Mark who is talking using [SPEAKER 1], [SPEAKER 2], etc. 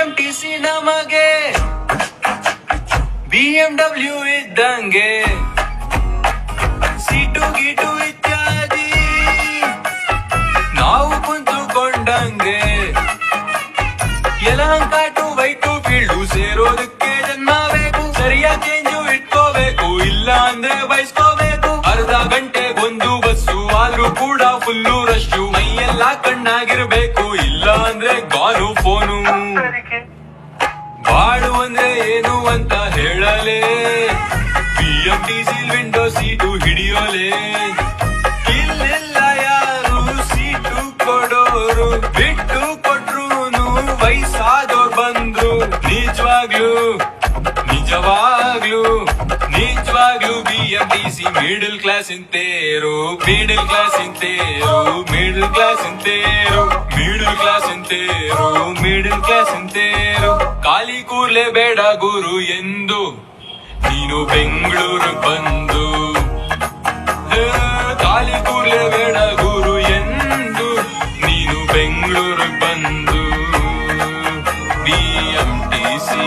[SPEAKER 1] M T C ನಮಗೆ. B M W ಇದ್ದಂಗೆ. Seat ಗೀಟು ಇತ್ಯಾದಿ. ನಾವು ಕುಂತುಕೊಂಡಂಗೆ. ಯಲಹಂಕಾಟು ವೈಟು ಫೀಲ್ಡು ಸೇರೋದಕ್ಕೆ ಜನ್ಮ ಬೇಕು ಸರಿಯಾಗಿ ಚೇಂಜು ಇಟ್ಕೋಬೇಕು, ಇಲ್ಲ ಅಂದ್ರೆ ಬಯಸ್ಕೋಬೇಕು ಅರ್ಧ ಗಂಟೆಗೊಂದು ಬಸ್ಸು ಆದ್ರೂ ಕೂಡ ಫುಲ್ಲು ರಶ್ಶು. ಕಣ್ಣಾಗಿರ್ಬೇಕು, ಇಲ್ಲ ಅಂದ್ರೆ ಗಾನು ಫೋನು. ಬಾಳು ಅಂದ್ರೆ ಏನು ಅಂತ ಹೇಳಲೇ. ಪಿ ಎಂ ವಿಂಡೋ ಸೀಟು ಹಿಡಿಯೋಲೆ. ಇಲ್ಲೆಲ್ಲ ಯಾರು ಸೀಟು ಕೊಡೋರು, ಬಿಟ್ಟು ಕೊಟ್ರು ವಯಸ್ಸಾದೋರ್ ಬಂದ್ರು. ನಿಜವಾಗ್ಲು ನಿಜವಾಗ್ಲು ನಿಜವಾಗ್ಲು B M T C middle class ಇಂತೇರು, middle class ಇಂತೇರು middle class entero, middle class entero, middle class entero. ಖಾಲಿ ಕೂರ್ಲೆ ಬೇಡ ಗುರು ಎಂದು ನೀನು ಬೆಂಗಳೂರು ಬಂದು ಖಾಲಿ ಕೂರ್ಲೆ ಬೇಡ ಗುರು ಎಂದು ನೀನು ಬೆಂಗಳೂರು ಬಂದು ಬಿ ಎಂ ಟಿ ಸಿ